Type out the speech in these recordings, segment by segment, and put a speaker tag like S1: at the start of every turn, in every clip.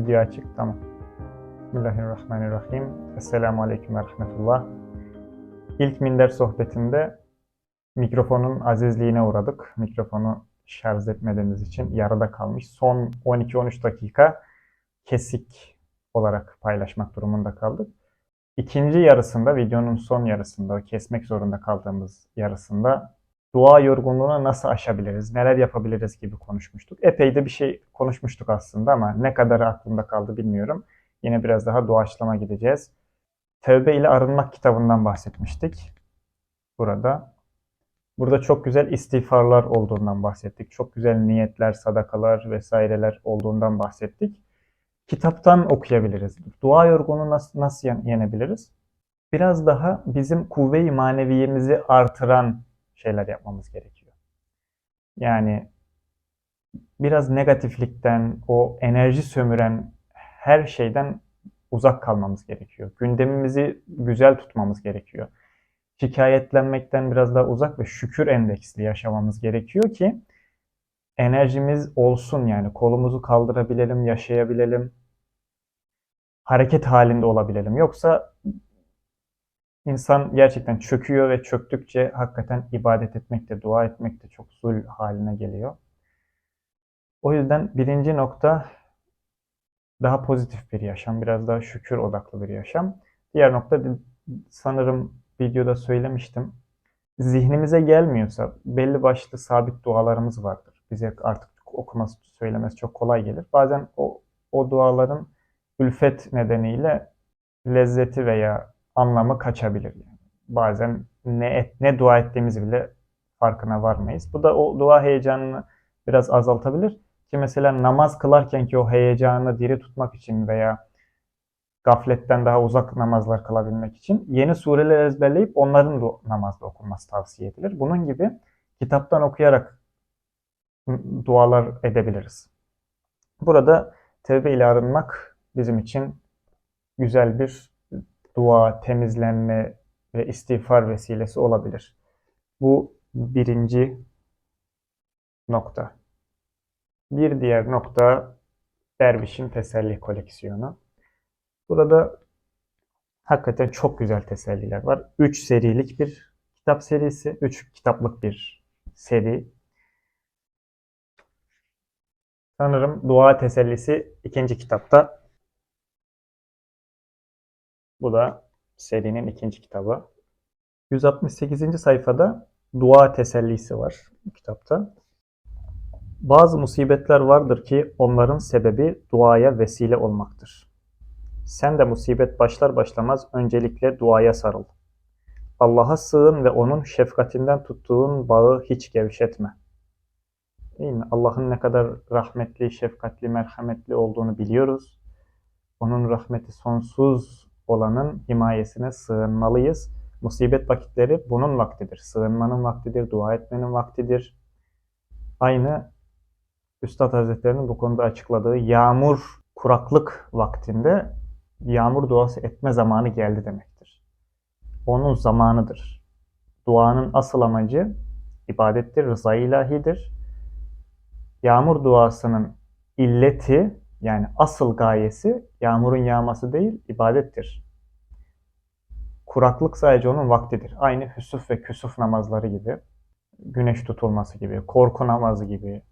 S1: Video açık, tamam. Bismillahirrahmanirrahim. Esselamu Aleyküm ve Rahmetullah. İlk Minder sohbetinde mikrofonun azizliğine uğradık. Mikrofonu şarj etmediğimiz için yarıda kalmış. Son 12-13 dakika kesik olarak paylaşmak durumunda kaldık. İkinci yarısında, videonun son yarısında, kesmek zorunda kaldığımız yarısında dua yorgunluğunu nasıl aşabiliriz, neler yapabiliriz gibi konuşmuştuk. Epey de bir şey konuşmuştuk aslında ama ne kadar aklımda kaldı bilmiyorum. Yine biraz daha doğaçlama gideceğiz. Tevbe ile Arınmak kitabından bahsetmiştik burada. Burada çok güzel istiğfarlar olduğundan bahsettik. Çok güzel niyetler, sadakalar vesaireler olduğundan bahsettik. Kitaptan okuyabiliriz. Dua yorgunluğunu nasıl, nasıl yenebiliriz? Biraz daha bizim kuvve-i maneviyemizi artıran şeyler yapmamız gerekiyor. Yani biraz negatiflikten, o enerji sömüren her şeyden uzak kalmamız gerekiyor. Gündemimizi güzel tutmamız gerekiyor. Şikayetlenmekten biraz daha uzak ve şükür endeksli yaşamamız gerekiyor ki enerjimiz olsun yani kolumuzu kaldırabilelim, yaşayabilelim, hareket halinde olabilelim. Yoksa insan gerçekten çöküyor ve çöktükçe hakikaten ibadet etmek de, dua etmek de çok zul haline geliyor. O yüzden birinci nokta daha pozitif bir yaşam, biraz daha şükür odaklı bir yaşam. Diğer nokta sanırım videoda söylemiştim. Zihnimize gelmiyorsa belli başlı sabit dualarımız vardır. Bize artık okuması, söylemesi çok kolay gelir. Bazen o, o duaların ülfet nedeniyle lezzeti veya anlamı kaçabilir. Yani. Bazen ne et, ne dua ettiğimiz bile farkına varmayız. Bu da o dua heyecanını biraz azaltabilir. Ki mesela namaz kılarken ki o heyecanı diri tutmak için veya gafletten daha uzak namazlar kılabilmek için yeni sureler ezberleyip onların da namazda okunması tavsiye edilir. Bunun gibi kitaptan okuyarak dualar edebiliriz. Burada tevbe ile arınmak bizim için güzel bir dua, temizlenme ve istiğfar vesilesi olabilir. Bu birinci nokta. Bir diğer nokta dervişin teselli koleksiyonu. Burada hakikaten çok güzel teselliler var. 3 serilik bir kitap serisi, 3 kitaplık bir seri. Sanırım dua tesellisi ikinci kitapta. Bu da serinin ikinci kitabı. 168. sayfada dua tesellisi var bu kitapta. Bazı musibetler vardır ki onların sebebi duaya vesile olmaktır. Sen de musibet başlar başlamaz öncelikle duaya sarıl. Allah'a sığın ve onun şefkatinden tuttuğun bağı hiç gevşetme. Değil mi? Allah'ın ne kadar rahmetli, şefkatli, merhametli olduğunu biliyoruz. Onun rahmeti sonsuz olanın himayesine sığınmalıyız. Musibet vakitleri bunun vaktidir. Sığınmanın vaktidir, dua etmenin vaktidir. Aynı Üstad Hazretleri'nin bu konuda açıkladığı yağmur, kuraklık vaktinde yağmur duası etme zamanı geldi demektir. Onun zamanıdır. Duanın asıl amacı ibadettir, rıza ilahidir. Yağmur duasının illeti yani asıl gayesi yağmurun yağması değil, ibadettir. Kuraklık sadece onun vaktidir. Aynı hüsuf ve küsuf namazları gibi, güneş tutulması gibi, korku namazı gibi.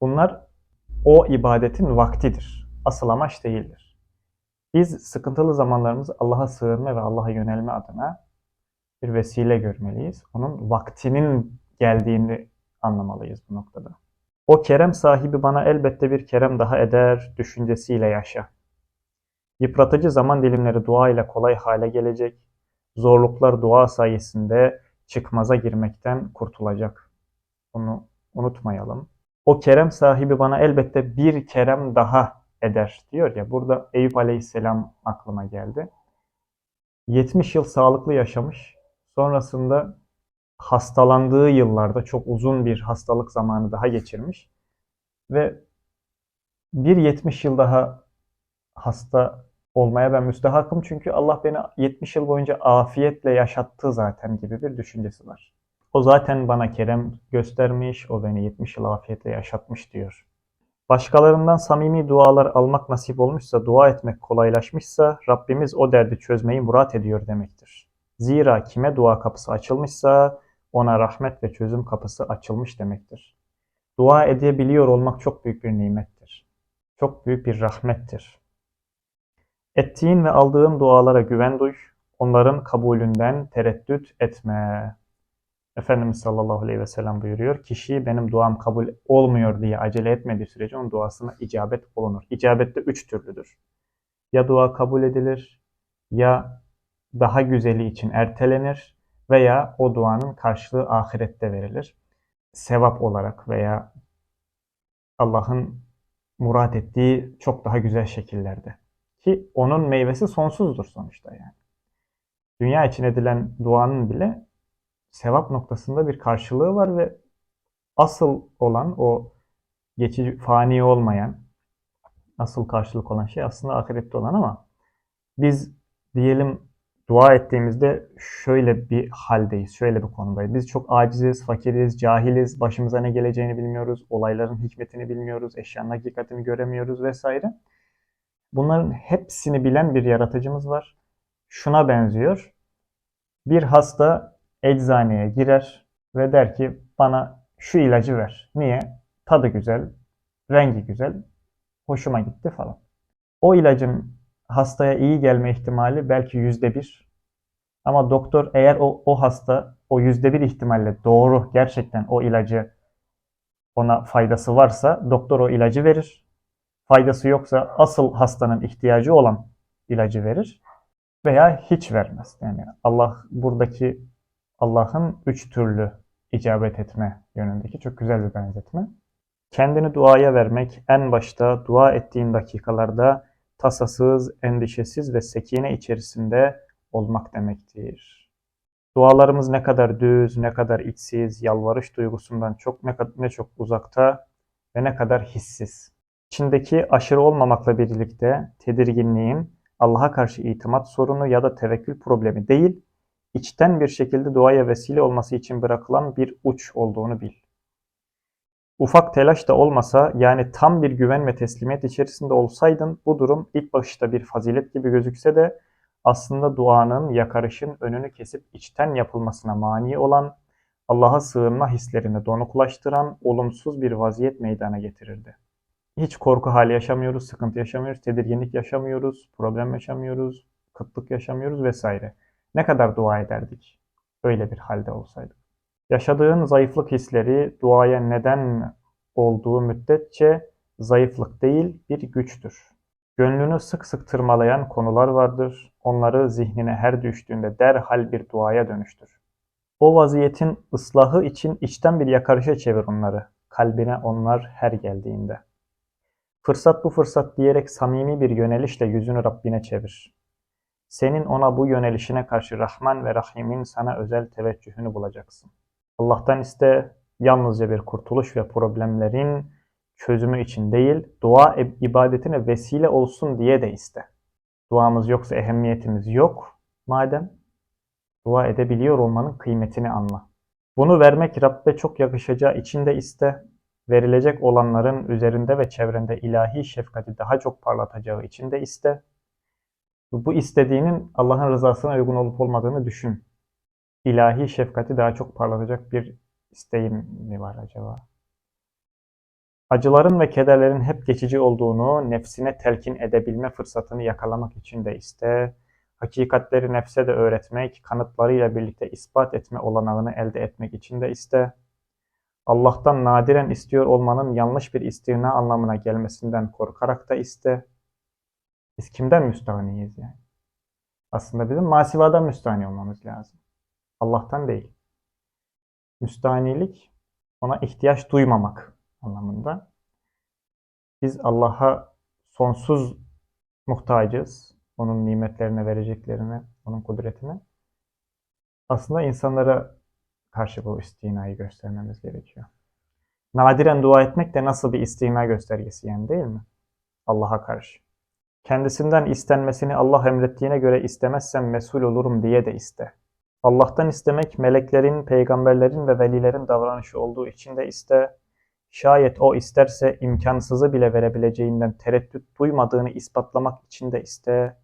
S1: Bunlar o ibadetin vaktidir. Asıl amaç değildir. Biz sıkıntılı zamanlarımızı Allah'a sığınma ve Allah'a yönelme adına bir vesile görmeliyiz. Onun vaktinin geldiğini anlamalıyız bu noktada. O kerem sahibi bana elbette bir kerem daha eder düşüncesiyle yaşa. Yıpratıcı zaman dilimleri dua ile kolay hale gelecek. Zorluklar dua sayesinde çıkmaza girmekten kurtulacak. Bunu unutmayalım. O kerem sahibi bana elbette bir kerem daha eder diyor ya. Burada Eyüp Aleyhisselam aklıma geldi. 70 yıl sağlıklı yaşamış. Sonrasında hastalandığı yıllarda çok uzun bir hastalık zamanı daha geçirmiş. Ve bir 70 yıl daha hasta olmaya ben müstehakım çünkü Allah beni 70 yıl boyunca afiyetle yaşattı zaten gibi bir düşüncesi var. O zaten bana kerem göstermiş, o beni 70 yıl afiyetle yaşatmış diyor. Başkalarından samimi dualar almak nasip olmuşsa, dua etmek kolaylaşmışsa Rabbimiz o derdi çözmeyi murat ediyor demektir. Zira kime dua kapısı açılmışsa ona rahmet ve çözüm kapısı açılmış demektir. Dua edebiliyor olmak çok büyük bir nimettir. Çok büyük bir rahmettir. Ettiğin ve aldığın dualara güven duy, onların kabulünden tereddüt etme. Efendimiz sallallahu aleyhi ve sellem buyuruyor. Kişi benim duam kabul olmuyor diye acele etmediği sürece onun duasına icabet olunur. İcabet de üç türlüdür. Ya dua kabul edilir, ya daha güzeli için ertelenir veya o duanın karşılığı ahirette verilir. Sevap olarak veya Allah'ın murat ettiği çok daha güzel şekillerde. Ki onun meyvesi sonsuzdur sonuçta yani. Dünya için edilen duanın bile sevap noktasında bir karşılığı var ve asıl olan o geçici fani olmayan asıl karşılık olan şey aslında ahirette olan ama biz diyelim dua ettiğimizde şöyle bir haldeyiz, şöyle bir konumdayız. Biz çok aciziz, fakiriz, cahiliz, başımıza ne geleceğini bilmiyoruz, olayların hikmetini bilmiyoruz, eşyanın hakikatini göremiyoruz vesaire. Bunların hepsini bilen bir yaratıcımız var. Şuna benziyor. Bir hasta eczaneye girer ve der ki bana şu ilacı ver. Niye? Tadı güzel, rengi güzel, hoşuma gitti falan. O ilacın hastaya iyi gelme ihtimali belki yüzde bir. Ama doktor eğer o, o hasta o yüzde bir ihtimalle doğru gerçekten o ilacı ona faydası varsa doktor o ilacı verir. Faydası yoksa asıl hastanın ihtiyacı olan ilacı verir veya hiç vermez. Yani Allah buradaki Allah'ın üç türlü icabet etme yönündeki çok güzel bir benzetme. Kendini duaya vermek en başta dua ettiğin dakikalarda tasasız, endişesiz ve sekine içerisinde olmak demektir. Dualarımız ne kadar düz, ne kadar içsiz, yalvarış duygusundan çok ne, ne çok uzakta ve ne kadar hissiz. İçindeki aşırı olmamakla birlikte tedirginliğin Allah'a karşı itimat sorunu ya da tevekkül problemi değil, içten bir şekilde duaya vesile olması için bırakılan bir uç olduğunu bil. Ufak telaş da olmasa yani tam bir güven ve teslimiyet içerisinde olsaydın bu durum ilk bakışta bir fazilet gibi gözükse de aslında duanın, yakarışın önünü kesip içten yapılmasına mani olan, Allah'a sığınma hislerini donuklaştıran olumsuz bir vaziyet meydana getirirdi. Hiç korku hali yaşamıyoruz, sıkıntı yaşamıyoruz, tedirginlik yaşamıyoruz, problem yaşamıyoruz, kıtlık yaşamıyoruz vesaire. Ne kadar dua ederdik öyle bir halde olsaydık. Yaşadığın zayıflık hisleri duaya neden olduğu müddetçe zayıflık değil bir güçtür. Gönlünü sık sık tırmalayan konular vardır. Onları zihnine her düştüğünde derhal bir duaya dönüştür. O vaziyetin ıslahı için içten bir yakarışa çevir onları. Kalbine onlar her geldiğinde. Fırsat bu fırsat diyerek samimi bir yönelişle yüzünü Rabbine çevir. Senin ona bu yönelişine karşı Rahman ve Rahim'in sana özel teveccühünü bulacaksın. Allah'tan iste yalnızca bir kurtuluş ve problemlerin çözümü için değil, dua ibadetine vesile olsun diye de iste. Duamız yoksa ehemmiyetimiz yok. Madem dua edebiliyor olmanın kıymetini anla. Bunu vermek Rabbe çok yakışacağı için de iste. Verilecek olanların üzerinde ve çevrende ilahi şefkati daha çok parlatacağı için de iste. Bu istediğinin Allah'ın rızasına uygun olup olmadığını düşün. İlahi şefkati daha çok parlatacak bir isteğin mi var acaba? Acıların ve kederlerin hep geçici olduğunu nefsine telkin edebilme fırsatını yakalamak için de iste. Hakikatleri nefse de öğretmek, kanıtlarıyla birlikte ispat etme olanağını elde etmek için de iste. Allah'tan nadiren istiyor olmanın yanlış bir istina anlamına gelmesinden korkarak da iste. Biz kimden müstahaniyiz yani? Aslında bizim masivadan müstahni olmamız lazım. Allah'tan değil. Müstahanilik ona ihtiyaç duymamak anlamında. Biz Allah'a sonsuz muhtacız. Onun nimetlerine, vereceklerine, onun kudretine. Aslında insanlara karşı bu istinayı göstermemiz gerekiyor. Nadiren dua etmek de nasıl bir istina göstergesi yani değil mi? Allah'a karşı. Kendisinden istenmesini Allah emrettiğine göre istemezsem mesul olurum diye de iste. Allah'tan istemek meleklerin, peygamberlerin ve velilerin davranışı olduğu için de iste. Şayet o isterse imkansızı bile verebileceğinden tereddüt duymadığını ispatlamak için de iste.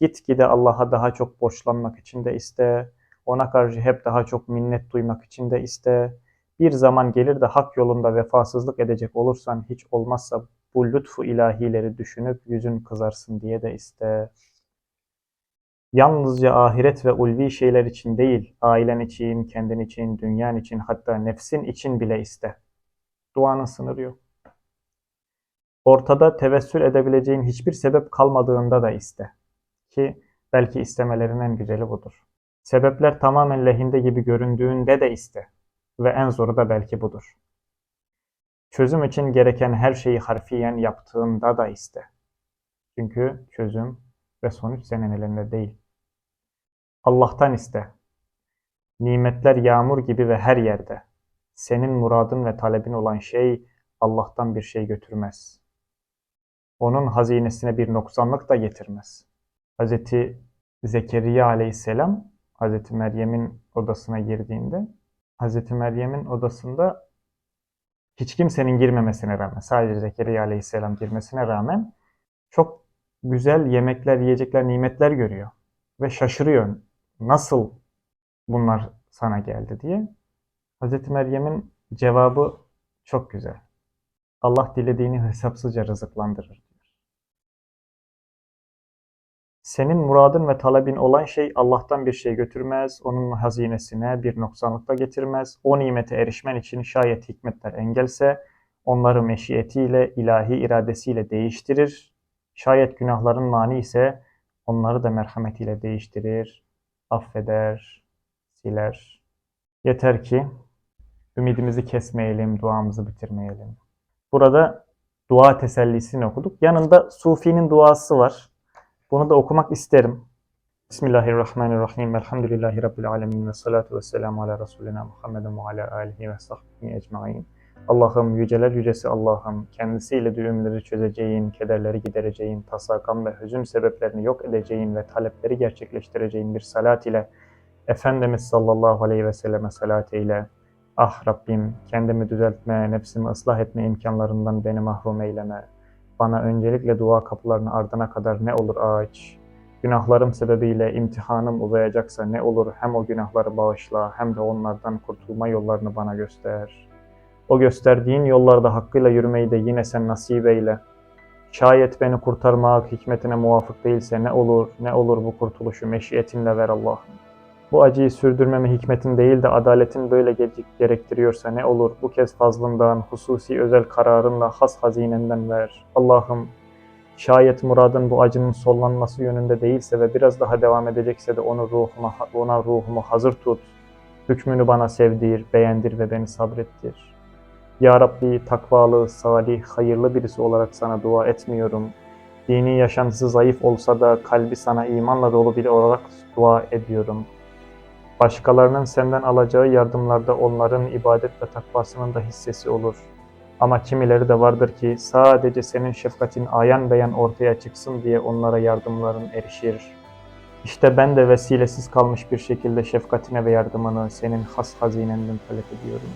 S1: Gitgide Allah'a daha çok borçlanmak için de iste. Ona karşı hep daha çok minnet duymak için de iste. Bir zaman gelir de hak yolunda vefasızlık edecek olursan hiç olmazsa bu lütfu ilahileri düşünüp yüzün kızarsın diye de iste. Yalnızca ahiret ve ulvi şeyler için değil, ailen için, kendin için, dünyan için, hatta nefsin için bile iste. Duanın sınırı yok. Ortada tevessül edebileceğin hiçbir sebep kalmadığında da iste. Ki belki istemelerin en güzeli budur. Sebepler tamamen lehinde gibi göründüğünde de iste. Ve en zoru da belki budur. Çözüm için gereken her şeyi harfiyen yaptığında da iste. Çünkü çözüm ve sonuç senin elinde değil. Allah'tan iste. Nimetler yağmur gibi ve her yerde. Senin muradın ve talebin olan şey Allah'tan bir şey götürmez. Onun hazinesine bir noksanlık da getirmez. Hz. Zekeriya aleyhisselam Hz. Meryem'in odasına girdiğinde Hz. Meryem'in odasında hiç kimsenin girmemesine rağmen sadece Zekeriya aleyhisselam girmesine rağmen çok güzel yemekler, yiyecekler, nimetler görüyor. Ve şaşırıyor. Nasıl bunlar sana geldi diye. Hz. Meryem'in cevabı çok güzel. Allah dilediğini hesapsızca rızıklandırır diyor. Senin muradın ve talebin olan şey Allah'tan bir şey götürmez, onun hazinesine bir noksanlık da getirmez. O nimete erişmen için şayet hikmetler engelse, onları meşiyetiyle, ilahi iradesiyle değiştirir. Şayet günahların mani ise onları da merhametiyle değiştirir, affeder, siler. Yeter ki ümidimizi kesmeyelim, duamızı bitirmeyelim. Burada dua tesellisini okuduk. Yanında Sufi'nin duası var. Bunu da okumak isterim. Bismillahirrahmanirrahim. Elhamdülillahi Rabbil alemin. Ve salatu ve selamu ala Resulina Muhammedin ve ala alihi ve sahbihi ecmain. Allah'ım yüceler yücesi Allah'ım kendisiyle düğümleri çözeceğin, kederleri gidereceğin, tasakam ve hüzün sebeplerini yok edeceğin ve talepleri gerçekleştireceğin bir salat ile Efendimiz sallallahu aleyhi ve selleme salat eyle. Ah Rabbim kendimi düzeltme, nefsimi ıslah etme imkanlarından beni mahrum eyleme. Bana öncelikle dua kapılarını ardına kadar ne olur aç. Günahlarım sebebiyle imtihanım uzayacaksa ne olur hem o günahları bağışla hem de onlardan kurtulma yollarını bana göster. O gösterdiğin yollarda hakkıyla yürümeyi de yine sen nasip eyle. Şayet beni kurtarmak hikmetine muvafık değilse ne olur, ne olur bu kurtuluşu meşiyetinle ver Allah'ım. Bu acıyı sürdürmeme hikmetin değil de adaletin böyle gerektiriyorsa ne olur bu kez fazlından, hususi özel kararınla has hazinenden ver. Allah'ım şayet muradın bu acının sollanması yönünde değilse ve biraz daha devam edecekse de onu ruhuma, ona ruhumu hazır tut. Hükmünü bana sevdir, beğendir ve beni sabrettir. Ya Rabbi takvalı, salih, hayırlı birisi olarak sana dua etmiyorum. Dini yaşantısı zayıf olsa da kalbi sana imanla dolu biri olarak dua ediyorum.'' Başkalarının senden alacağı yardımlarda onların ibadet ve takvasının da hissesi olur. Ama kimileri de vardır ki sadece senin şefkatin ayan beyan ortaya çıksın diye onlara yardımların erişir. İşte ben de vesilesiz kalmış bir şekilde şefkatine ve yardımını senin has hazinenden talep ediyorum.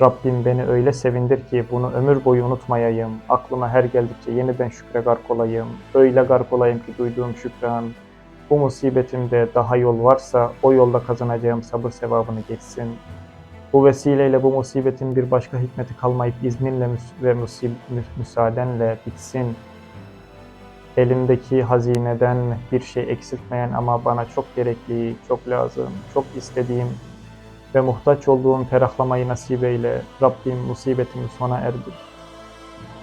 S1: Rabbim beni öyle sevindir ki bunu ömür boyu unutmayayım. Aklıma her geldikçe yeniden şükre gark olayım. Öyle gark olayım ki duyduğum şükran, bu musibetimde daha yol varsa o yolda kazanacağım sabır sevabını geçsin. Bu vesileyle bu musibetin bir başka hikmeti kalmayıp izninle ve müsaadenle bitsin. Elimdeki hazineden bir şey eksiltmeyen ama bana çok gerekli, çok lazım, çok istediğim ve muhtaç olduğum ferahlamayı nasip eyle. Rabbim musibetimi sona erdir.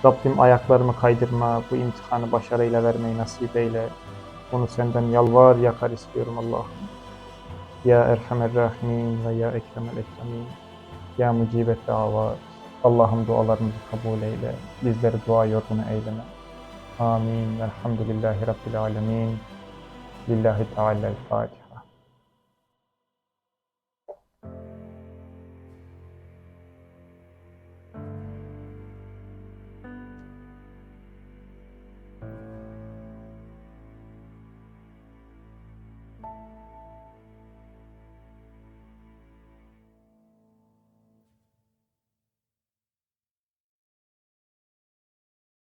S1: Rabbim ayaklarımı kaydırma, bu imtihanı başarıyla vermeyi nasip eyle. Onu senden yalvar yakar istiyorum Allah'ım. Ya Erhamer Rahimin ve Ya Ekremel Ekremin. Ya Mucibet Davat. Allah'ım dualarımızı kabul eyle. Bizleri dua yordunu eyleme. Amin. Elhamdülillahi Rabbil Alemin. Lillahi Teala'l-Fatiha.